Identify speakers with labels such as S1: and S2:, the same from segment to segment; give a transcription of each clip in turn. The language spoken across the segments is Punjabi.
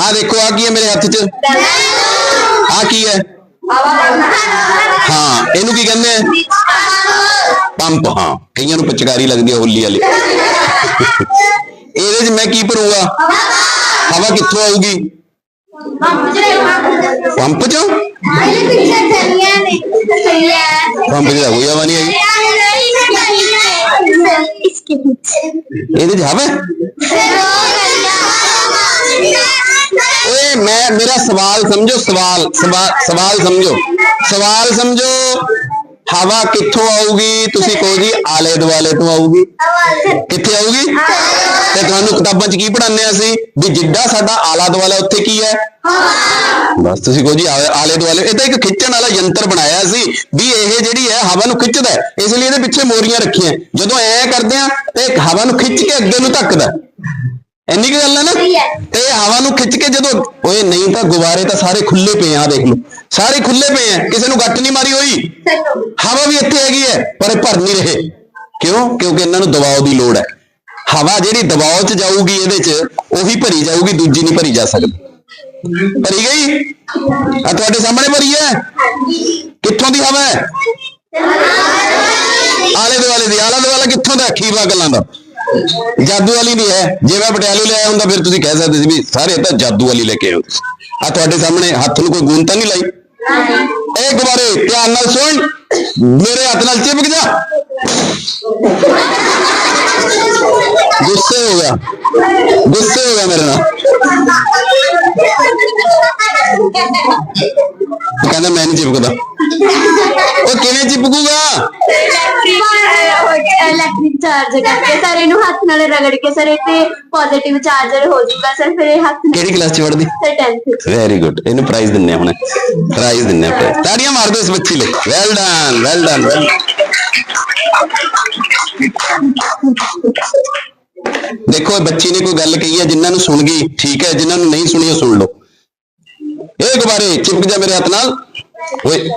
S1: ਆ ਦੇਖੋ ਆ ਕੀ ਹੈ ਮੇਰੇ ਹੱਥ 'ਚ? ਆ ਕੀ ਹੈ? ਹਾਂ ਇਹਨੂੰ ਕੀ ਕਹਿੰਦੇ ਆ? ਪੰਪ ਹਾਂ। ਕਈਆਂ ਨੂੰ ਪਿਚਕਾਰੀ ਲੱਗਦੀ ਹੈ ਹੋਲੀ ਵਾਲੀ। ਇਹਦੇ 'ਚ ਮੈਂ ਕੀ ਭਰੂੰਗਾ? ਹਵਾ ਕਿੱਥੋਂ ਆਊਗੀ? ਪੰਪ 'ਚੋਂ? ਪੰਪ 'ਚ? ਹਵਾ ਨਹੀਂ ਆਈ। ਇਹਦੇ 'ਚ ਹਵਾ ਹੈ? ਓਏ ਮੈਂ ਮੇਰਾ ਸਵਾਲ ਸਮਝੋ ਸਵਾਲ ਸਵਾ- ਸਵਾਲ ਸਮਝੋ ਸਵਾਲ ਸਮਝੋ ਹਵਾ ਕਿੱਥੋਂ ਆਊਗੀ? ਤੁਸੀਂ ਕਹੋ ਜੀ, ਆਲੇ ਦੁਆਲੇ ਤੋਂ ਆਊਗੀ। ਕਿੱਥੇ ਆਊਗੀ? ਤੇ ਤੁਹਾਨੂੰ ਕਿਤਾਬਾਂ 'ਚ ਕੀ ਪੜ੍ਹਾਉਂਦੇ ਆ ਅਸੀਂ? ਵੀ ਜਿੱਡਾ ਸਾਡਾ ਆਲਾ ਦੁਆਲਾ ਉੱਥੇ ਕੀ ਹੈ? ਬਸ ਤੁਸੀਂ ਕਹੋ ਜੀ ਆਲੇ ਆਲੇ ਦੁਆਲੇ। ਇਹ ਤਾਂ ਇੱਕ ਖਿੱਚਣ ਵਾਲਾ ਯੰਤਰ ਬਣਾਇਆ ਸੀ ਵੀ ਇਹ ਜਿਹੜੀ ਹੈ, ਹਵਾ ਨੂੰ ਖਿੱਚਦਾ ਇਸ ਲਈ ਇਹਦੇ ਪਿੱਛੇ ਮੋਰੀਆਂ ਰੱਖੀਆਂ। ਜਦੋਂ ਐ ਕਰਦੇ ਆ ਤੇ ਹਵਾ ਨੂੰ ਖਿੱਚ ਕੇ ਅੱਗੇ ਨੂੰ ਧੱਕਦਾ। ਇੰਨੀ ਕੀ ਗੱਲ ਹੈ ਨਾ? ਤੇ ਇਹ ਹਵਾ ਨੂੰ ਖਿੱਚ ਕੇ ਜਦੋਂ ਓਏ ਨਹੀਂ ਤਾਂ ਗੁਬਾਰੇ ਤਾਂ ਸਾਰੇ ਖੁੱਲੇ ਪਏ ਆ ਆਹ ਦੇਖ ਲਓ। ਸਾਰੇ ਖੁੱਲੇ ਪਏ ਆ ਕਿਸੇ ਨੂੰ ਗੱਟ ਨਹੀਂ ਮਾਰੀ ਹੋਈ। ਹਵਾ ਵੀ ਇੱਥੇ ਹੈਗੀ ਹੈ ਪਰ ਇਹ ਭਰ ਨਹੀਂ ਰਹੇ। ਕਿਉਂ? ਕਿਉਂਕਿ ਇਹਨਾਂ ਨੂੰ ਦਬਾਅ ਦੀ ਲੋੜ ਹੈ। ਹਵਾ ਜਿਹੜੀ ਦਬਾਅ 'ਚ ਜਾਊਗੀ ਇਹਦੇ 'ਚ ਉਹੀ ਭਰੀ ਜਾਊਗੀ ਦੂਜੀ ਨਹੀਂ ਭਰੀ ਜਾ ਸਕਦੀ। ਭਰੀ ਗਈ? ਆ ਤੁਹਾਡੇ ਸਾਹਮਣੇ ਭਰੀ ਹੈ? ਕਿੱਥੋਂ ਦੀ ਹਵਾ ਹੈ? ਆਲੇ ਦੁਆਲੇ ਦੀ ਆਲਾ ਦੁਆਲਾ ਕਿੱਥੋਂ ਦਾ ਖੀਵਾ ਗੱਲਾਂ ਦਾ। ਜਾਦੂ ਵਾਲੀ ਨਹੀਂ ਹੈ। ਜੇ ਮੈਂ ਪਟਿਆਲੇ ਲਿਆਇਆ ਹੁੰਦਾ, ਫਿਰ ਤੁਸੀਂ ਕਹਿ ਸਕਦੇ ਸੀ ਵੀ ਸਾਰੇ ਤਾਂ ਜਾਦੂ ਵਾਲੀ ਲੈ ਕੇ ਆਏ ਆ ਤੁਹਾਡੇ ਸਾਹਮਣੇ ਹੱਥ ਨੂੰ ਕੋਈ ਗੂੰਦ ਤਾਂ ਨਹੀਂ ਲਾਈ? ਇਹ ਗੁਬਾਰੇ ਧਿਆਨ ਨਾਲ ਸੁਣ। ਮੇਰੇ ਹੱਥ ਨਾਲ ਚਿਪਕ ਜਾ। ਗੁੱਸੇ ਹੋ ਗਿਆ। ਗੁੱਸੇ ਹੋ ਗਿਆ ਮੇਰੇ ਨਾਲ। ਕਹਿੰਦਾ ਮੈਂ ਨਹੀਂ ਚਿਪਕਦਾ। ਉਹ ਕਿਵੇਂ ਚਿਪਕੂਗਾ?
S2: ਇਲੈਕਟ੍ਰਿਕ ਚਾਰਜ ਕਰਕੇ ਸਰ ਇਹਨੂੰ ਹੱਥ ਨਾਲ ਰਗੜ ਕੇ ਸਰ ਇਹ ਤੇ ਪੋਜ਼ਿਟਿਵ ਚਾਰਜਰ ਹੋ ਜਾਊਗਾ ਸਰ ਫਿਰ ਇਹ ਹੱਥ
S1: ਕਿਹੜੀ ਕਲਾਸ ਚ ਪੜ੍ਹਦੀ?
S2: ਸਰ 10th
S1: ਵੈਰੀ ਗੁੱਡ ਇਹਨੂੰ ਪ੍ਰਾਈਜ਼ ਦਿੰਨੇ ਹੁਣ। ਪ੍ਰਾਈਜ਼ ਦਿੰਨੇ prize। ਤਾੜੀਆਂ ਮਾਰ ਦਿਓ ਇਸ ਬੱਚੀ ਲਈ। Well done well done well ਦੇਖੋ, ਇਹ ਬੱਚੀ ਨੇ ਕੋਈ ਗੱਲ ਕਹੀ ਹੈ, ਜਿਨ੍ਹਾਂ ਨੂੰ ਸੁਣ ਗਈ, ਠੀਕ ਹੈ, ਜਿਨ੍ਹਾਂ ਨੂੰ ਨਹੀਂ ਸੁਣੀ, ਉਹ ਸੁਣ ਲਓ। ਇਹ ਗੁਬਾਰੇ, ਚਿਪਕ ਜਾ ਮੇਰੇ ਹੱਥ ਨਾਲ। ਓਏ।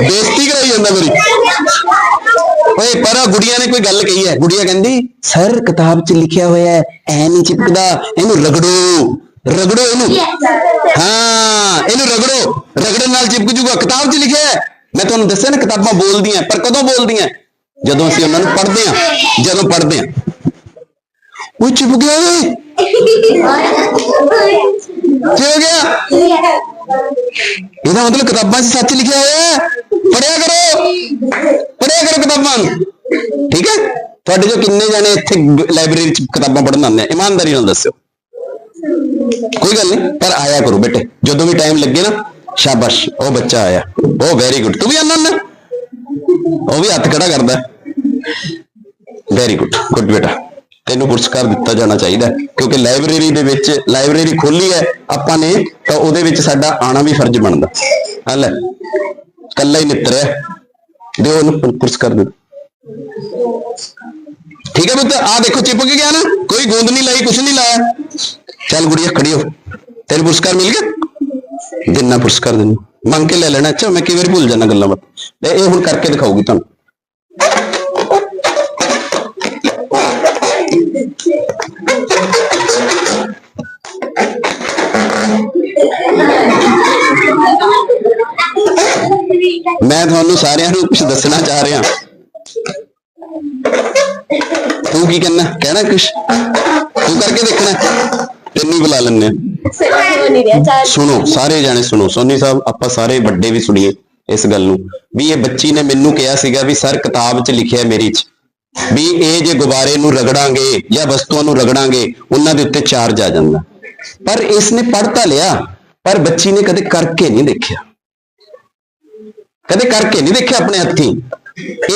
S1: ਬੇਇੱਜ਼ਤੀ ਕਰਾਈ ਜਾਂਦਾ ਮੇਰੀ। ਓਏ, ਪਰ ਆਹ ਗੁੜੀਆ ਨੇ ਕੋਈ ਗੱਲ ਕਹੀ ਹੈ? ਗੁੜੀਆ ਕਹਿੰਦੀ, ਸਰ, ਕਿਤਾਬ 'ਚ ਲਿਖਿਆ ਹੋਇਆ ਹੈ, ਐ ਨਹੀਂ ਚਿਪਕਦਾ, ਇਹਨੂੰ ਰਗੜੋ। ਰਗੜੋ ਇਹਨੂੰ। ਹਾਂ, ਇਹਨੂੰ ਰਗੜੋ। ਰਗੜਨ ਨਾਲ ਚਿਪਕ ਜੂਗਾ। ਕਿਤਾਬ 'ਚ ਲਿਖਿਆ ਹੈ। ਮੈਂ ਤੁਹਾਨੂੰ ਦੱਸਿਆ ਨਾ, ਕਿਤਾਬਾਂ ਬੋਲਦੀਆਂ, ਪਰ ਕਦੋਂ ਬੋਲਦੀਆਂ? ਜਦੋਂ ਅਸੀਂ ਉਹਨਾਂ ਨੂੰ ਪੜ੍ਹਦੇ ਹਾਂ, ਜਦੋਂ ਪੜ੍ਹਦੇ ਹਾਂ। ਉਹ ਚੁੱਪ ਗਿਆ ਓਏ? ਕੀ ਹੋ ਗਿਆ। ਇਹਦਾ ਮਤਲਬ ਕਿਤਾਬਾਂ 'ਚ ਸੱਚ ਲਿਖਿਆ ਹੋਇਆ ਹੈ। ਪੜਿਆ ਕਰੋ। ਪੜਿਆ ਕਰੋ ਕਿਤਾਬਾਂ ਨੂੰ। ਠੀਕ ਹੈ? ਤੁਹਾਡੇ ਜੋ ਕਿੰਨੇ ਜਾਣੇ ਇੱਥੇ ਲਾਇਬ੍ਰੇਰੀ 'ਚ ਕਿਤਾਬਾਂ ਪੜ੍ਹਨ ਆਉਂਦੇ ਆ, ਇਮਾਨਦਾਰੀ ਨਾਲ ਦੱਸਿਓ। ਕੋਈ ਗੱਲ ਨਹੀਂ, ਪਰ ਆਇਆ ਕਰੋ ਬੇਟੇ। ਜਦੋਂ ਵੀ ਟਾਈਮ ਲੱਗੇ ਨਾ, ਸ਼ਾਬਾਸ਼। ਉਹ ਬੱਚਾ ਆਇਆ। ਉਹ ਵੈਰੀ ਗੁੱਡ ਤੂੰ ਵੀ ਆਨੰਦ ਉਹ ਵੀ ਹੱਥ ਖੜਾ ਕਰਦਾ। ਵੈਰੀ ਗੁੱਡ ਗੁੱਡ ਬੇਟਾ। ਤੈਨੂੰ ਪੁਰਸਕਾਰ ਦਿੱਤਾ ਜਾਣਾ ਚਾਹੀਦਾ ਕਿਉਂਕਿ ਲਾਇਬ੍ਰੇਰੀ ਦੇ ਵਿੱਚ ਲਾਇਬ੍ਰੇਰੀ ਖੋਲੀ ਹੈ ਆਪਾਂ ਨੇ, ਤਾਂ ਉਹਦੇ ਵਿੱਚ ਸਾਡਾ ਆਣਾ ਵੀ ਫਰਜ਼ ਬਣਦਾ। ਆ ਲੈ ਕੱਲਾ ਹੀ ਨਿਤਰਿਆ ਦਿਓ ਉਹਨੂੰ ਪੁਰਸਕਾਰ ਦੇ ਠੀਕ ਹੈ ਪੁੱਤ ਆ ਦੇਖੋ ਚਿਪਕ ਗਿਆ ਨਾ। ਕੋਈ ਗੂੰਦ ਨਹੀਂ ਲਾਈ, ਕੁਛ ਨਹੀਂ ਲਾਇਆ। ਚੱਲ ਗੁੜੀਆ, ਖੜੀ ਹੋ। ਤੈਨੂੰ ਪੁਰਸਕਾਰ ਮਿਲ ਗਿਆ? ਜਿੰਨਾ ਪੁਰਸਕਾਰ ਦਿੰਦਾ। ਮੰਗ ਕੇ ਲੈ ਲੈਣਾ। ਅੱਛਾ, ਮੈਂ ਕਈ ਵਾਰੀ ਭੁੱਲ ਜਾਂਦਾ ਗੱਲਾਂ ਬਾਤ। ਤੇ ਇਹ ਹੁਣ ਕਰਕੇ ਦਿਖਾਊਗੀ ਤੁਹਾਨੂੰ। ਮੈਂ ਤੁਹਾਨੂੰ ਸਾਰਿਆਂ ਨੂੰ ਕੁਝ ਦੱਸਣਾ ਚਾਹ ਰਿਹਾ। ਤੂੰ ਕੀ ਕਹਿਣਾ? ਕਹਿਣਾ ਕੁਛ? ਤੂੰ ਕਰਕੇ ਦੇਖਣਾ। ਤੈਨੂੰ ਹੀ ਬੁਲਾ ਲੈਣੇ
S2: ਸਰ ਹੋ
S1: ਸੁਣੋ ਸਾਰੇ ਜਾਣੇ ਸੁਣੋ ਸੋਨੀ ਸਾਹਿਬ ਆਪਾਂ ਸਾਰੇ ਵੱਡੇ ਵੀ ਸੁਣੀਏ ਇਸ ਗੱਲ ਨੂੰ। ਵੀ ਇਹ ਬੱਚੀ ਨੇ ਮੈਨੂੰ ਕਿਹਾ ਸੀਗਾ ਵੀ ਸਰ ਕਿਤਾਬ 'ਚ ਲਿਖਿਆ ਮੇਰੀ 'ਚ ਵੀ ਇਹ ਜੇ ਗੁਬਾਰੇ ਨੂੰ ਰਗੜਾਂਗੇ ਜਾਂ ਵਸਤੂਆਂ ਨੂੰ ਰਗੜਾਂਗੇ ਉਹਨਾਂ ਦੇ ਉੱਤੇ ਚਾਰਜ ਆ ਜਾਂਦਾ। ਪਰ ਇਸ ਨੇ ਪੜ੍ਹ ਤਾਂ ਲਿਆ ਪਰ ਬੱਚੀ ਨੇ ਕਦੇ ਕਰਕੇ ਨਹੀਂ ਦੇਖਿਆ। ਕਦੇ ਕਰਕੇ ਨਹੀਂ ਦੇਖਿਆ ਆਪਣੇ ਹੱਥੀਂ।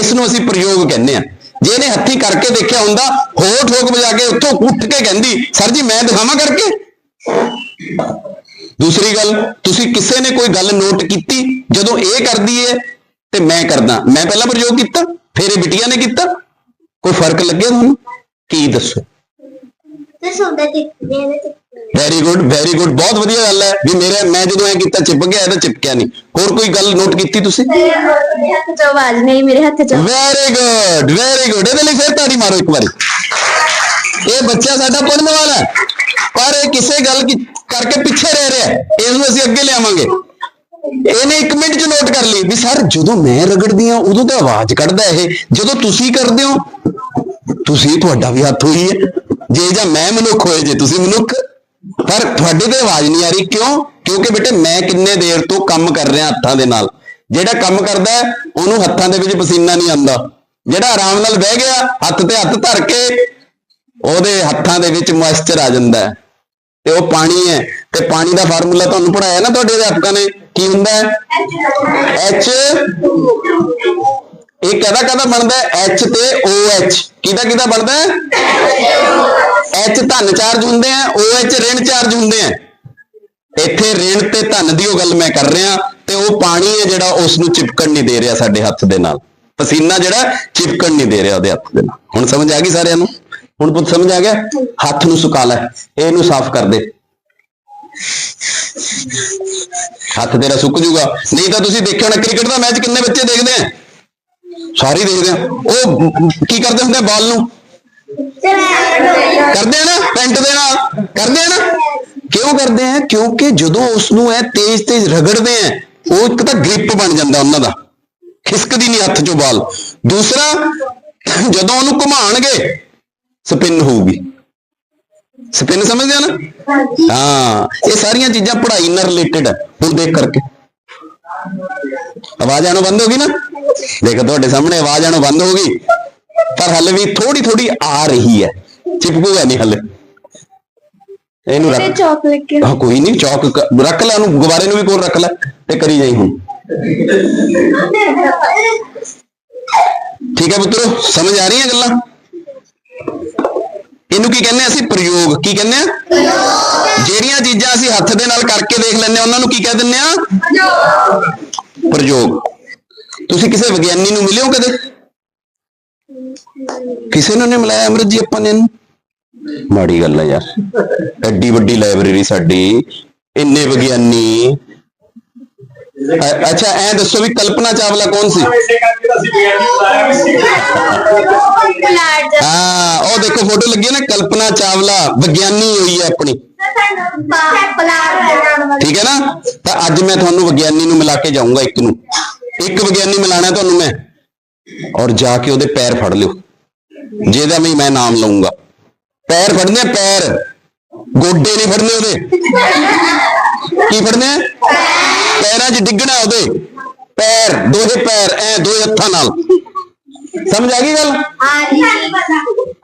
S1: ਇਸ ਨੂੰ ਅਸੀਂ ਪ੍ਰਯੋਗ ਕਹਿੰਦੇ ਆ ਜੇ ਇਹਨੇ ਹੱਥੀਂ ਕਰਕੇ ਦੇਖਿਆ ਹੁੰਦਾ ਹੋਰ ਠੋਕ ਵਜਾ ਕੇ ਉੱਥੋਂ ਉੱਠ ਕੇ ਕਹਿੰਦੀ, ਸਰ ਜੀ, ਮੈਂ ਦਿਖਾਵਾਂ ਕਰਕੇ? ਦੂਸਰੀ ਗੱਲ, ਤੁਸੀਂ ਕਿਸੇ ਨੇ ਕੋਈ ਗੱਲ ਨੋਟ ਕੀਤੀ? ਜਦੋਂ ਇਹ ਕਰਦੀ ਹੈ ਤੇ ਮੈਂ ਕਰਦਾ। ਮੈਂ ਪਹਿਲਾਂ ਪ੍ਰਯੋਗ ਕੀਤਾ, ਫਿਰ ਇਹ ਬਿਟੀਆਂ ਨੇ ਕੀਤਾ। ਕੋਈ ਫ਼ਰਕ ਲੱਗਿਆ ਤੁਹਾਨੂੰ? ਕੀ ਦੱਸੋ?
S2: ਤੇ ਸੌਦਾ ਤੇ
S1: ਵੈਰੀ ਗੁੱਡ ਵੈਰੀ ਗੁੱਡ ਬਹੁਤ ਵਧੀਆ ਗੱਲ ਹੈ ਵੀ ਮੇਰੇ ਮੈਂ ਜਦੋਂ ਐ ਕੀਤਾ ਚਿਪਕ ਗਿਆ ਇਹਦਾ ਚਿਪਕਿਆ ਨਹੀਂ। ਹੋਰ ਕੋਈ ਗੱਲ ਨੋਟ ਕੀਤੀ ਤੁਸੀਂ?
S2: ਮੇਰੇ ਹੱਥ 'ਚ ਆਵਾਜ਼ ਨਹੀਂ ਮੇਰੇ ਹੱਥ 'ਚ
S1: ਵੈਰੀ ਗੁੱਡ ਵੈਰੀ ਗੁੱਡ ਇਹਦੇ ਲਈ ਫਿਰ ਤਾੜੀ ਮਾਰੋ ਇੱਕ ਵਾਰੀ। ਇਹ ਬੱਚਾ ਸਾਡਾ ਪੜਨ ਵਾਲਾ ਹੈ। ਪਰ ਇਹ ਕਿਸੇ ਗੱਲ ਕੀ ਕਰਕੇ ਪਿੱਛੇ ਰਹਿ ਰਿਹਾ ਹੈ। ਇਸ ਨੂੰ ਅਸੀਂ ਅੱਗੇ ਲਿਆਵਾਂਗੇ। ਇਹਨੇ ਇੱਕ ਮਿੰਟ ਚ ਨੋਟ ਕਰ ਲਈ ਵੀ ਸਰ ਜਦੋਂ ਮੈਂ ਰਗੜਦੀ ਆ ਉਦੋਂ ਤਾਂ ਆਵਾਜ਼ ਕੱਢਦਾ ਇਹ। ਜਦੋਂ ਤੁਸੀਂ ਕਰਦੇ ਹੋ ਤੁਸੀਂ ਤੁਹਾਡਾ ਵੀ ਹੱਥ ਹੋਈ ਹੈ। ਜੇ ਜਾਂ ਮੈਂ ਮਨੁੱਖ ਹੋਏ ਜੇ ਤੁਸੀਂ ਮਨੁੱਖ ਪਰ ਤੁਹਾਡੇ ਤੇ ਆਵਾਜ਼ ਨਹੀਂ ਆ ਰਹੀ। ਕਿਉਂ? ਕਿਉਂਕਿ ਬੇਟੇ ਮੈਂ ਕਿੰਨੇ ਦੇਰ ਤੋਂ ਕੰਮ ਕਰ ਰਿਹਾ ਹੱਥਾਂ ਦੇ ਨਾਲ। ਜਿਹੜਾ ਕੰਮ ਕਰਦਾ ਉਹਨੂੰ ਹੱਥਾਂ ਦੇ ਵਿੱਚ ਪਸੀਨਾ ਨਹੀਂ ਆਉਂਦਾ। ਜਿਹੜਾ ਆਰਾਮ ਨਾਲ ਬਹਿ ਗਿਆ, ਹੱਥ ਤੇ ਹੱਥ ਧਰ ਕੇ, ਉਹਦੇ ਹੱਥਾਂ ਦੇ ਵਿੱਚ ਮੋਇਸਚਰ ਆ ਜਾਂਦਾ ਤੇ ਉਹ ਪਾਣੀ ਹੈ। ਤੇ ਪਾਣੀ ਦਾ ਫਾਰਮੂਲਾ ਤੁਹਾਨੂੰ ਪੜਾਇਆ ਨਾ ਤੁਹਾਡੇ ਅਧਿਆਪਕਾਂ ਨੇ, ਕੀ ਹੁੰਦਾ ਹੈ? H ਇਹ ਕਹਦਾ ਕਹਦਾ ਬਣਦਾ ਹੈ? H ਤੇ OH ਕਿਹਦਾ ਕਿਹਦਾ ਬਣਦਾ ਹੈ? ਐਚ ਧਨ ਚਾਰਜ ਹੁੰਦੇ ਆ, ਉਹ ਐਚ ਰਿਣ ਚਾਰਜ ਹੁੰਦੇ ਆ। ਇੱਥੇ ਰਿਣ ਤੇ ਧਨ ਦੀ ਉਹ ਗੱਲ ਮੈਂ ਕਰ ਰਿਹਾ, ਤੇ ਉਹ ਪਾਣੀ ਹੈ ਜਿਹੜਾ ਉਸ ਨੂੰ ਚਿਪਕਣ ਨਹੀਂ ਦੇ ਰਿਹਾ ਸਾਡੇ ਹੱਥ ਦੇ ਨਾਲ। ਪਸੀਨਾ ਜਿਹੜਾ ਚਿਪਕਣ ਨਹੀਂ ਦੇ ਰਿਹਾ ਉਹਦੇ ਹੱਥ ਦੇ ਨਾਲ। ਹੁਣ ਸਮਝ ਆ ਗਈ ਸਾਰਿਆਂ ਨੂੰ? ਹੁਣ ਪੁੱਤ ਸਮਝ ਆ ਗਿਆ? ਹੱਥ ਨੂੰ ਸੁਕਾ ਲੈ, ਇਹਨੂੰ ਸਾਫ਼ ਕਰ ਦੇ। ਹੱਥ ਤੇਰਾ ਸੁੱਕ ਜੂਗਾ। ਨਹੀਂ ਤਾਂ ਤੁਸੀਂ ਦੇਖਿਆ ਹੋਣਾ ਕ੍ਰਿਕਟ ਦਾ ਮੈਚ ਕਿੰਨੇ ਬੱਚੇ ਦੇਖਦੇ ਆ? ਸਾਰੇ ਦੇਖਦੇ ਆ। ਉਹ ਕੀ ਕਰਦੇ ਹੁੰਦੇ ਆ ਬਾਲ ਨੂੰ? ਕਰਦੇ ਆ ਨਾ, ਪੈਂਟ ਦੇ ਨਾਲ, ਕਰਦੇ ਆ ਨਾ। ਕਿਉਂ ਕਰਦੇ ਆ? ਕਿਉਂਕਿ ਜਦੋਂ ਉਸ ਨੂੰ ਇਹ ਤੇਜ਼ ਤੇਜ਼ ਰਗੜਦੇ ਆ, ਉਹ ਇੱਕ ਤਾਂ ਗ੍ਰਿਪ ਬਣ ਜਾਂਦਾ ਉਹਨਾਂ ਦਾ। ਖਿਸਕਦੀ ਨਹੀਂ ਹੱਥ ਚੋਂ ਬਾਲ। ਦੂਸਰਾ, ਜਦੋਂ ਉਹਨੂੰ ਘੁਮਾਣਗੇ, ਸਪਿਨ ਹੋਊਗੀ। ਸਪਿਨ ਸਮਝਦੇ ਆ ਨਾ? ਹਾਂ, ਇਹ ਸਾਰੀਆਂ ਚੀਜ਼ਾਂ ਪੜ੍ਹਾਈ ਨਾਲ ਰਿਲੇਟਡ ਹੈ ਹੁਣ ਦੇਖ ਕਰਕੇ। ਆਵਾਜ਼ ਆਣੋਂ ਬੰਦ ਹੋ ਗਈ ਨਾ? ਦੇਖੋ, ਤੁਹਾਡੇ ਸਾਹਮਣੇ ਆਵਾਜ਼ ਆਣੋਂ ਬੰਦ ਹੋ ਗਈ। ਪਰ ਹਲੇ ਵੀ ਥੋੜੀ ਥੋੜੀ ਆ ਰਹੀ ਹੈ। ਚਿਪਕੂਗਾ ਨਹੀਂ ਹਲੇ। ਇਹਨੂੰ
S2: ਤੇ
S1: ਰੱਖ।
S2: ਚਾਕਲੇਟ ਕੇ
S1: ਹਾਂ ਕੋਈ ਨਹੀਂ ਚੌਕ ਕ- ਰੱਖ ਲੈ ਉਹਨੂੰ ਗੁਬਾਰੇ ਨੂੰ ਵੀ ਕੋਲ ਰੱਖ ਲੈ ਤੇ ਕਰੀ ਜਾਈ ਹੁਣ। ਠੀਕ ਹੈ ਪੁੱਤਰੋ ਸਮਝ ਆ ਰਹੀਆਂ ਗੱਲਾਂ? ਇਹਨੂੰ ਕੀ ਕਹਿੰਦੇ ਆ ਅਸੀਂ? ਪ੍ਰਯੋਗ। ਕੀ ਕਹਿੰਦੇ ਆ? ਜਿਹੜੀਆਂ ਚੀਜ਼ਾਂ ਅਸੀਂ ਹੱਥ ਦੇ ਨਾਲ ਕਰਕੇ ਦੇਖ ਲੈਂਦੇ ਆ ਉਹਨਾਂ ਨੂੰ ਕੀ ਕਹਿ ਦਿੰਦੇ ਆ? ਪ੍ਰਯੋਗ। ਤੁਸੀਂ ਕਿਸੇ ਵਿਗਿਆਨੀ ਨੂੰ ਮਿਲਿਓ ਕਦੇ? ਕਿਸੇ ਨੂੰ ਨਹੀਂ ਮਿਲਾਇਆ ਅਮਰਤ ਜੀ, ਆਪਾਂ ਨੇ ਇਹਨੂੰ। ਮਾੜੀ ਗੱਲ ਹੈ ਯਾਰ। ਐਡੀ ਵੱਡੀ ਲਾਇਬ੍ਰੇਰੀ ਸਾਡੀ, ਇੰਨੇ ਵਿਗਿਆਨੀ। ਅੱਛਾ, ਐ ਦੱਸੋ ਵੀ ਕਲਪਨਾ ਚਾਵਲਾ ਕੌਣ ਸੀ? ਹਾਂ, ਉਹ ਦੇਖੋ, ਫੋਟੋ ਲੱਗੀ ਨਾ, ਕਲਪਨਾ ਚਾਵਲਾ, ਵਿਗਿਆਨੀ ਹੋਈ ਹੈ ਆਪਣੀ। ਠੀਕ ਹੈ ਨਾ? ਤਾਂ ਅੱਜ ਮੈਂ ਤੁਹਾਨੂੰ ਵਿਗਿਆਨੀ ਨੂੰ ਮਿਲਾ ਕੇ ਜਾਊਂਗਾ ਇੱਕ ਨੂੰ। ਇੱਕ ਵਿਗਿਆਨੀ ਮਿਲਾਣਾ ਤੁਹਾਨੂੰ ਮੈਂ। ਔਰ ਜਾ ਕੇ ਉਹਦੇ ਪੈਰ ਫੜ ਲਿਓ। ਜਿਹਦਾ ਵੀ ਮੈਂ ਨਾਮ ਲਊਂਗਾ। ਪੈਰ ਫੜਨੇ ਪੈਰ। ਗੋਡੇ ਨਹੀਂ ਫੜਨੇ ਉਹਦੇ। ਕੀ ਫੜਨੇ ਪੈਰਾਂ 'ਚ ਡਿੱਗਣਾ ਉਹਦੇ। ਪੈਰ, ਦੋਹੇ ਪੈਰ, ਐ ਦੋਹੇ ਹੱਥਾਂ ਨਾਲ। ਸਮਝ ਆ ਗਈ ਗੱਲ?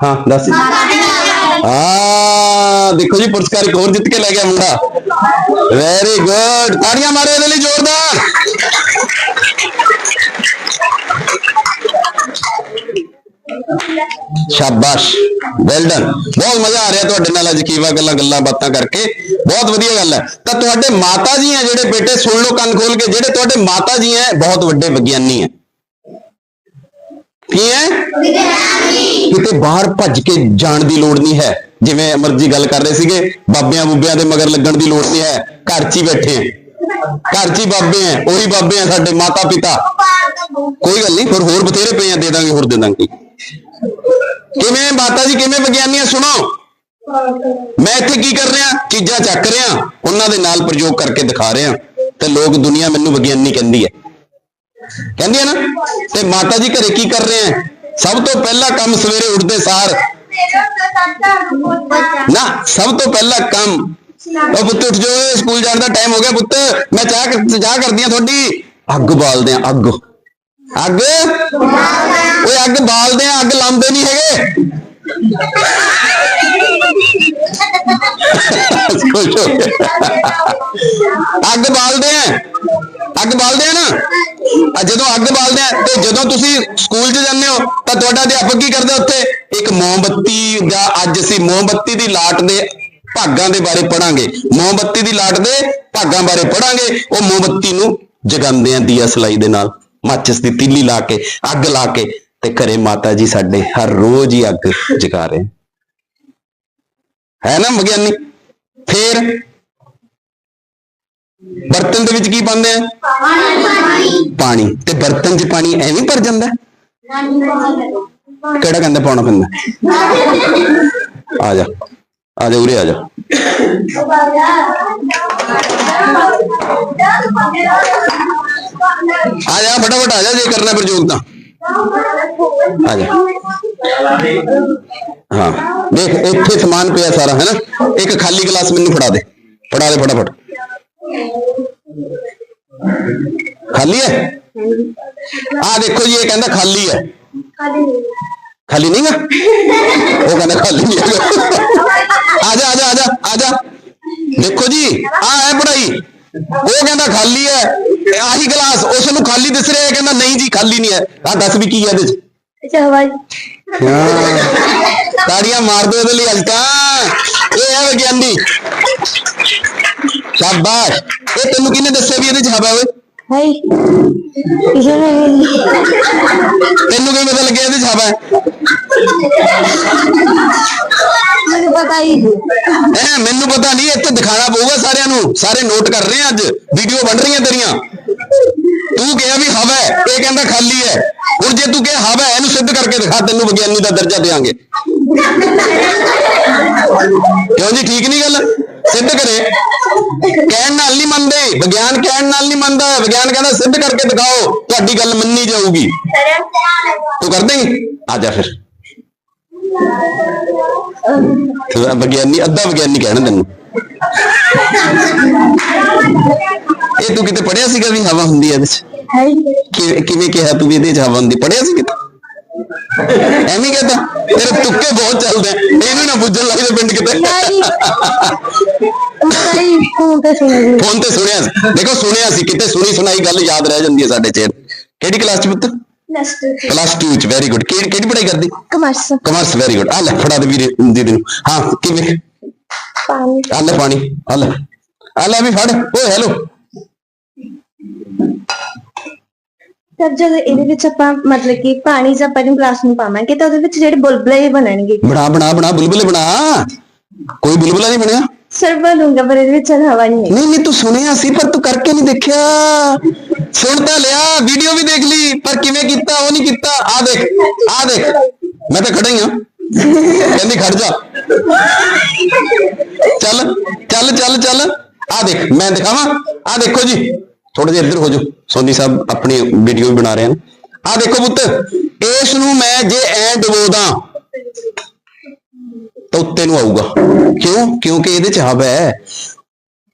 S1: ਹਾਂ, ਦੱਸ। ਹਾਂ, ਦੇਖੋ ਜੀ, ਪੁਰਸਕਾਰ ਇੱਕ ਹੋਰ ਜਿੱਤ ਕੇ ਲੈ ਗਿਆ ਮੁੰਡਾ। ਵੈਰੀ ਗੁੱਡ ਤਾੜੀਆਂ ਮਾਰੋ ਇਹਦੇ ਲਈ, ਜ਼ੋਰਦਾਰ। ਸ਼ਾਬਾਸ਼। ਵੈਲ ਡਨ ਬਹੁਤ ਮਜ਼ਾ ਆ ਰਿਹਾ ਤੁਹਾਡੇ ਨਾਲ ਅੱਜ ਕੀਵਾ ਗੱਲਾਂ ਗੱਲਾਂ ਬਾਤਾਂ ਕਰਕੇ। ਬਹੁਤ ਵਧੀਆ ਗੱਲ ਹੈ। ਤਾਂ ਤੁਹਾਡੇ ਮਾਤਾ ਜੀ ਆ ਜਿਹੜੇ ਬੇਟੇ, ਸੁਣ ਲਓ ਕੰਨ ਖੋਲ ਕੇ, ਜਿਹੜੇ ਤੁਹਾਡੇ ਮਾਤਾ ਜੀ ਆ ਬਹੁਤ ਵੱਡੇ ਵਿਗਿਆਨੀ ਆ ਕੀ ਹੈ? ਕਿਤੇ ਬਾਹਰ ਭੱਜ ਕੇ ਜਾਣ ਦੀ ਲੋੜ ਨਹੀਂ ਹੈ। ਜਿਵੇਂ ਅਮਰ ਜੀ ਗੱਲ ਕਰ ਰਹੇ ਸੀਗੇ, ਬਾਬਿਆਂ ਬੁੱਬਿਆਂ ਦੇ ਮਗਰ ਲੱਗਣ ਦੀ ਲੋੜ ਨਹੀਂ ਹੈ। ਘਰ 'ਚ ਹੀ ਬੈਠੇ ਆ ਘਰ 'ਚ ਹੀ ਬਾਬੇ ਆ ਉਹੀ ਬਾਬੇ ਆ ਸਾਡੇ ਮਾਤਾ ਪਿਤਾ ਕੋਈ ਗੱਲ ਨਹੀਂ, ਫਿਰ ਹੋਰ ਬਥੇਰੇ ਪਏ ਆ, ਦੇ ਦਾਂਗੇ, ਹੋਰ ਦੇ ਦਾਂਗੇ। ਕਿਵੇਂ ਮਾਤਾ ਜੀ, ਕਿਵੇਂ ਵਿਗਿਆਨੀਆਂ, ਸੁਣੋ। ਮੈਂ ਇੱਥੇ ਕੀ ਕਰ ਰਿਹਾ? ਚੀਜ਼ਾਂ ਚੱਕ ਰਿਹਾ। ਉਹਨਾਂ ਦੇ ਨਾਲ ਪ੍ਰਯੋਗ ਕਰਕੇ ਦਿਖਾ ਰਿਹਾ। ਤੇ ਲੋਕ ਦੁਨੀਆ ਮੈਨੂੰ ਵਿਗਿਆਨੀ ਕਹਿੰਦੀ ਹੈ। ਕਹਿੰਦੀ ਹੈ ਨਾ? ਤੇ ਮਾਤਾ ਜੀ ਘਰੇ ਕੀ ਕਰ ਰਹੇ ਆ ਸਭ ਤੋਂ ਪਹਿਲਾ ਕੰਮ ਸਵੇਰੇ ਉੱਠਦੇ ਸਾਰ। ਨਾ, ਸਭ ਤੋਂ ਪਹਿਲਾ ਕੰਮ। ਉਹ ਪੁੱਤ ਉੱਠ ਜਾਓ, ਸਕੂਲ ਜਾਣ ਦਾ ਟਾਈਮ ਹੋ ਗਿਆ ਪੁੱਤ। ਮੈਂ ਚਾਹ ਚਾਹ ਕਰਦੀ ਆ ਤੁਹਾਡੀ। ਅੱਗ ਬਾਲਦੇ ਆ ਅੱਗ। ਅੱਗ? ਓਏ ਅੱਗ ਬਾਲਦੇ ਆ, ਅੱਗ ਲਾਉਂਦੇ ਨਹੀਂ ਹੈਗੇ। ਖੁਸ਼ ਹੋ ਅੱਗ ਬਾਲਦੇ ਆ। ਅੱਗ ਬਾਲਦੇ ਆ ਨਾ? ਜਦੋਂ ਅੱਗ ਬਾਲਦੇ ਆ, ਤੇ ਜਦੋਂ ਤੁਸੀਂ ਸਕੂਲ 'ਚ ਜਾਂਦੇ ਹੋ, ਤਾਂ ਤੁਹਾਡਾ ਅਧਿਆਪਕ ਕੀ ਕਰਦਾ ਉੱਥੇ? ਇੱਕ ਮੋਮਬੱਤੀ ਦਾ ਅੱਜ ਅਸੀਂ ਮੋਮਬੱਤੀ ਦੀ ਲਾਟ ਦੇ ਭਾਗਾਂ ਦੇ ਬਾਰੇ ਪੜਾਂਗੇ ਮੋਮਬੱਤੀ ਦੀ ਲਾਟ ਦੇ ਭਾਗਾਂ ਬਾਰੇ ਪੜਾਂਗੇ ਉਹ ਮੋਮਬੱਤੀ ਨੂੰ ਜਗਾਉਂਦੇ ਆ ਦੀਆ ਸਲਾਈ ਦੇ ਨਾਲ। ਮਾਚਿਸ ਦੀ ਤੀਲੀ ਲਾ ਕੇ, ਅੱਗ ਲਾ ਕੇ। ਤੇ ਘਰੇ ਮਾਤਾ ਜੀ ਸਾਡੇ ਹਰ ਰੋਜ਼ ਹੀ ਅੱਗ ਜਗਾ ਰਹੇ। ਹੈ ਨਾ ਵਿਗਿਆਨੀ? ਫੇਰ ਬਰਤਨ ਦੇ ਵਿੱਚ ਕੀ ਪਾਉਂਦੇ ਆ? ਪਾਣੀ। ਤੇ ਬਰਤਨ 'ਚ ਪਾਣੀ ਐਵੇਂ ਭਰ ਜਾਂਦਾ? ਕਿਹੜਾ ਕਹਿੰਦਾ ਪਾਉਣਾ ਪੈਂਦਾ? ਆ ਜਾ। ਆ ਜਾ ਉਰੇ ਆ ਜਾ। ਆ ਜਾ, ਫਟਾਫਟ ਆ ਜਾ ਜੇ ਕਰਨਾ ਫਿਰ ਯੋਗ ਤਾਂ। ਆ ਜਾ ਹਾਂ ਦੇਖ ਇੱਥੇ ਸਮਾਨ ਪਿਆ ਸਾਰਾ ਹੈ ਨਾ ਇੱਕ ਖਾਲੀ ਗਲਾਸ ਮੈਨੂੰ ਫੜਾ ਦੇ ਫੜਾ ਦੇ ਫਟਾਫਟ ਖਾਲੀ ਹੈ ਆ ਦੇਖੋ ਜੀ ਇਹ ਕਹਿੰਦਾ ਖਾਲੀ ਹੈ ਖਾਲੀ ਨਹੀਂ ਗਾ ਉਹ ਕਹਿੰਦਾ ਖਾਲੀ ਨਹੀਂ ਹੈਗਾ ਆ ਜਾ ਆ ਜਾ ਆ ਜਾ ਆ ਜਾ ਦੇਖੋ ਜੀ ਆ ਹੈ ਪੜਾਈ ਉਹ ਕਹਿੰਦਾ ਖਾਲੀ ਹੈ। ਆਹੀ ਗਲਾਸ ਉਸ ਨੂੰ ਖਾਲੀ ਦਿਸ ਰਿਹਾ ਹੈ ਕਹਿੰਦਾ ਨਹੀਂ ਜੀ ਖਾਲੀ ਨਹੀਂ ਹੈ। ਆ ਦੱਸ ਵੀ ਕੀ ਹੈ ਇਹਦੇ ਚ?
S2: ਚਾਵਾ
S1: ਹਾਂ। ਤਾੜੀਆਂ ਮਾਰ ਦਿਓ ਇਹਦੇ ਲਈ ਤਾਂ ਇਹ ਹੈ ਵਿਗਿਆਨੀ। ਸ਼ਾਬਾਸ਼। ਇਹ ਤੈਨੂੰ ਕਿਹਨੇ ਦੱਸਿਆ ਵੀ ਇਹਦੇ ਚ ਹਵਾ ਓਏ
S2: ਹਾਈ ਕਿਸੇ ਨੇ
S1: ਤੈਨੂੰ ਕਿਵੇਂ ਪਤਾ ਲੱਗਿਆ ਇਹਦੇ ਹੈ
S2: ਮੈਨੂੰ ਪਤਾ ਹੀ
S1: ਐ ਮੈਨੂੰ ਪਤਾ ਨਹੀਂ ਇੱਥੇ ਦਿਖਾਣਾ ਪਊਗਾ ਸਾਰਿਆਂ ਨੂੰ। ਸਾਰੇ ਨੋਟ ਕਰ ਰਹੇ ਆ ਅੱਜ। ਵੀਡੀਓ ਬਣ ਰਹੀਆਂ ਤੇਰੀਆਂ। ਤੂੰ ਕਿਹਾ ਵੀ ਹਵਾ ਹੈ ਇਹ ਕਹਿੰਦਾ ਖਾਲੀ ਹੈ। ਹੁਣ ਜੇ ਤੂੰ ਕਿਹਾ ਹਵਾ ਹੈ ਇਹਨੂੰ ਸਿੱਧ ਕਰਕੇ ਦਿਖਾ ਤੈਨੂੰ ਵਿਗਿਆਨੀ ਦਾ ਦਰਜਾ ਦੇਵਾਂਗੇ। ਕਿਉਂ ਜੀ ਠੀਕ ਨਹੀਂ ਗੱਲ? ਸਿੱਧ ਕਰੇ। ਕਹਿਣ ਨਾਲ ਨਹੀਂ ਮੰਨਦੇ। ਵਿਗਿਆਨ ਕਹਿਣ ਨਾਲ ਨਹੀਂ ਮੰਨਦਾ। ਵਿਗਿਆਨ ਕਹਿੰਦਾ ਸਿੱਧ ਕਰਕੇ ਦਿਖਾਓ ਤੁਹਾਡੀ ਗੱਲ ਮੰਨੀ ਜਾਊਗੀ। ਤੂੰ ਕਰ ਦੇਂਗੀ ਆ ਜਾ ਫਿਰ। ਵਿਗਿਆਨੀ ਅੱਧਾ ਵਿਗਿਆਨੀ ਕਹਿਣਾ ਤੈਨੂੰ। ਇਹ ਤੂੰ ਕਿਤੇ ਪੜਿਆ ਸੀਗਾ ਵੀ ਹਵਾ ਹੁੰਦੀ ਹੈ ਇਹਦੇ ਚ?
S2: ਹਾਈ
S1: ਕਿ- ਕਿਵੇਂ ਕਿਹਾ ਤੂੰ ਵੀ ਇਹਦੇ ਚ ਹਵਾ ਹੁੰਦੀ? ਪੜਿਆ ਸੀ ਕਿਤੇ? ਐਵੇਂ ਕਹਤਾ ਤੇਰੇ ਤੁੱਕੇ ਬਹੁਤ ਚੱਲਦੇ। ਇਹਨੂੰ ਨਾ ਪੁੱਛਣ ਲੱਗ ਜਾ ਪਿੰਡ ਕਿਤੇ।
S2: ਨਹੀਂ ਕੌਣ ਤੇ ਸੁਣੀ
S1: ਫੋਨ ਤੇ ਸੁਣਿਆ ਦੇਖੋ ਸੁਣਿਆ ਸੀ। ਕਿਤੇ ਸੁਣੀ ਸੁਣਾਈ ਗੱਲ ਯਾਦ ਰਹਿ ਜਾਂਦੀ ਹੈ ਸਾਡੇ ਚ ਕਿਹੜੀ ਕਲਾਸ ਚ ਪੁੱਤ?
S2: ਨਸਟ
S1: ਪਲੱਸ 2 ਚ। ਵੈਰੀ ਗੁੱਡ ਕਿਹੜੀ ਕਿਹੜੀ ਪੜ੍ਹਾਈ ਕਰਦੀ?
S2: ਕਮਰਸ
S1: ਕਮਰਸ ਵੈਰੀ ਗੁੱਡ ਆ ਲੈ ਫੜਾ ਦੇ ਵੀਰੇ ਦੀਦੀ ਨੂੰ ਹਾਂ ਕਿਵੇਂ?
S2: ਪਾਣੀ।
S1: ਆ ਲੈ ਪਾਣੀ। ਆ ਲੈ। ਆ ਲੈ ਵੀ ਫੜ। ਓਏ ਹੈਲੋ
S2: ਸਰ ਜਦੋਂ ਇਹਦੇ ਵਿੱਚ ਆਪਾਂ ਮਤਲਬ ਕਿ ਪਾਣੀ ਜਾਂ ਆਪਾਂ ਨੂੰ ਗਲਾਸ ਨੂੰ ਪਾਵਾਂਗੇ ਤਾਂ ਉਹਦੇ ਵਿੱਚ ਜਿਹੜੇ ਬੁਲਬੁਲੇ ਬਣਨਗੇ।
S1: ਬਣਾ ਬਣਾ ਬਣਾ ਬੁਲਬੁਲੇ ਬਣਾ। ਕੋਈ ਬੁਲਬੁਲਾ ਨਹੀਂ ਬਣਿਆ?
S2: ਸਰ ਬਣੂਗਾ ਪਰ ਇਹਦੇ ਵਿੱਚ ਹਵਾ ਨਹੀਂ ਹੈ
S1: ਨਹੀਂ ਨਹੀਂ ਤੂੰ ਸੁਣਿਆ ਸੀ ਪਰ ਤੂੰ ਕਰਕੇ ਨਹੀਂ ਦੇਖਿਆ। ਸੁਣ ਤਾਂ ਲਿਆ ਵੀਡੀਓ ਵੀ ਦੇਖ ਲਈ ਪਰ ਕਿਵੇਂ ਕੀਤਾ ਉਹ ਨਹੀਂ ਕੀਤਾ। ਆ ਦੇਖ ਆ ਦੇਖ। ਮੈਂ ਤਾਂ ਖੜਾ ਹੀ ਹਾਂ। ਕਹਿੰਦੀ ਖੜ ਜਾ। ਚੱਲ ਚੱਲ ਚੱਲ ਚੱਲ। ਆ ਦੇਖ ਮੈਂ ਦਿਖਾਵਾਂ। ਆ ਦੇਖੋ ਜੀ। ਥੋੜੇ ਜਿਹਾ ਇੱਧਰ ਹੋ ਜਾਓ। ਸੋਨੀ ਸਾਹਿਬ ਆਪਣੀ ਵੀਡੀਓ ਵੀ ਬਣਾ ਰਹੇ ਹਨ। ਆ ਦੇਖੋ ਪੁੱਤ ਇਸ ਨੂੰ ਮੈਂ ਜੇ ਐ ਡਬੋਦਾ ਤਾਂ ਉੱਤੇ ਨੂੰ ਆਊਗਾ। ਕਿਉਂ? ਕਿਉਂਕਿ ਇਹਦੇ ਚ ਹਵਾ ਹੈ।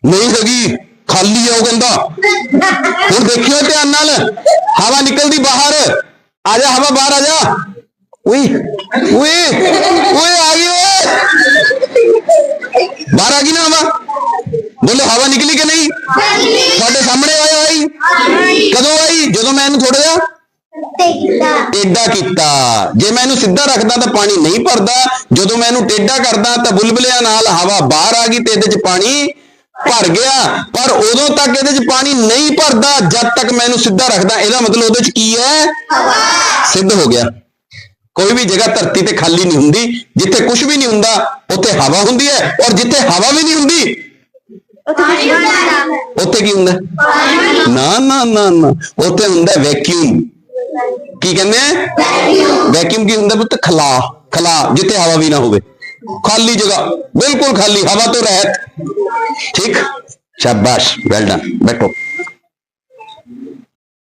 S1: ਨਹੀਂ ਹੈਗੀ ਖਾਲੀ ਆ ਉਹ ਕਹਿੰਦਾ ਹੁਣ ਦੇਖਿਓ ਧਿਆਨ ਨਾਲ। ਹਵਾ ਨਿਕਲਦੀ ਬਾਹਰ। ਆ ਜਾ ਹਵਾ ਬਾਹਰ ਆ ਜਾ। ਉਈ ਉਈ ਉਈ ਆ ਗਈ ਓਏ। ਬਾਹਰ ਆ ਗਈ ਨਾ ਹਵਾ। ਬੋਲੇ ਹਵਾ ਨਿਕਲੀ ਕਿ ਨਹੀਂ? ਆਇਆ ਆਈ ਕਦੋਂ ਆਈ? ਜਦੋਂ ਮੈਂ ਇਹਨੂੰ ਥੋੜਾ ਜਿਹਾ ਟੇਡਾ ਕੀਤਾ। ਜੇ ਮੈਂ ਇਹਨੂੰ ਸਿੱਧਾ ਰੱਖਦਾ ਤਾਂ ਪਾਣੀ ਨਹੀਂ ਭਰਦਾ। ਜਦੋਂ ਮੈਂ ਇਹਨੂੰ ਟੇਡਾ ਕਰਦਾ ਤਾਂ ਬੁਲਬੁਲਿਆਂ ਨਾਲ ਹਵਾ ਬਾਹਰ ਆ ਗਈ ਤੇ ਇਹਦੇ 'ਚ ਪਾਣੀ ਭਰ ਗਿਆ। ਪਰ ਉਦੋਂ ਤੱਕ ਇਹਦੇ 'ਚ ਪਾਣੀ ਨਹੀਂ ਭਰਦਾ ਜਦ ਤੱਕ ਮੈਂ ਇਹਨੂੰ ਸਿੱਧਾ ਰੱਖਦਾ। ਇਹਦਾ ਮਤਲਬ ਉਹਦੇ 'ਚ ਕੀ ਹੈ? ਸਿੱਧ ਹੋ ਗਿਆ। ਕੋਈ ਵੀ ਜਗ੍ਹਾ ਧਰਤੀ ਤੇ ਖਾਲੀ ਨਹੀਂ ਹੁੰਦੀ। ਜਿੱਥੇ ਕੁਝ ਵੀ ਨਹੀਂ ਹੁੰਦਾ ਉੱਥੇ ਹਵਾ ਹੁੰਦੀ ਹੈ। ਔਰ ਜਿੱਥੇ ਹਵਾ ਵੀ ਨਹੀਂ ਹੁੰਦੀ ਉੱਥੇ ਕੀ ਹੁੰਦਾ ਨਾ ਨਾ ਨਾ ਨਾ ਉੱਥੇ ਹੁੰਦਾ ਵੈਕਿਊਮ ਕੀ ਕਹਿੰਦੇ ਆ ਵੈਕਿਊਮ ਕੀ ਹੁੰਦਾ ਪੁੱਤ ਖਲਾ ਖਲਾ ਜਿੱਥੇ ਹਵਾ ਵੀ ਨਾ ਹੋਵੇ ਖਾਲੀ ਜਗ੍ਹਾ ਬਿਲਕੁਲ ਖਾਲੀ ਹਵਾ ਤੋਂ ਰਹਿਤ ਠੀਕ ਸ਼ਾਬਾਸ਼ ਵੈਲ ਡਨ ਬੈਠੋ